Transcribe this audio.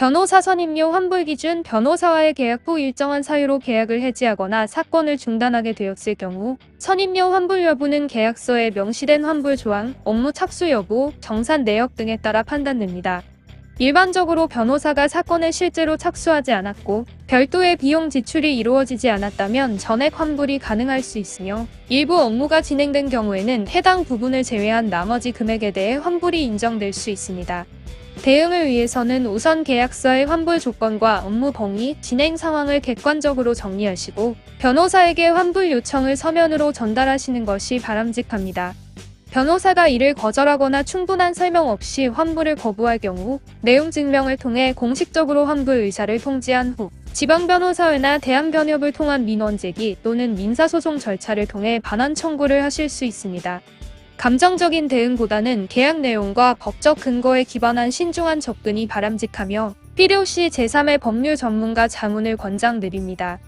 변호사 선임료 환불 기준 변호사와의 계약 후 일정한 사유로 계약을 해지하거나 사건을 중단하게 되었을 경우 선임료 환불 여부는 계약서에 명시된 환불 조항, 업무 착수 여부, 정산 내역 등에 따라 판단됩니다. 일반적으로 변호사가 사건에 실제로 착수하지 않았고 별도의 비용 지출이 이루어지지 않았다면 전액 환불이 가능할 수 있으며 일부 업무가 진행된 경우에는 해당 부분을 제외한 나머지 금액에 대해 환불이 인정될 수 있습니다. 대응을 위해서는 우선 계약서의 환불 조건과 업무 범위, 진행 상황을 객관적으로 정리하시고 변호사에게 환불 요청을 서면으로 전달하시는 것이 바람직합니다. 변호사가 이를 거절하거나 충분한 설명 없이 환불을 거부할 경우 내용 증명을 통해 공식적으로 환불 의사를 통지한 후 지방변호사회나 대한변협을 통한 민원 제기 또는 민사소송 절차를 통해 반환 청구를 하실 수 있습니다. 감정적인 대응보다는 계약 내용과 법적 근거에 기반한 신중한 접근이 바람직하며 필요시 제3의 법률 전문가 자문을 권장드립니다.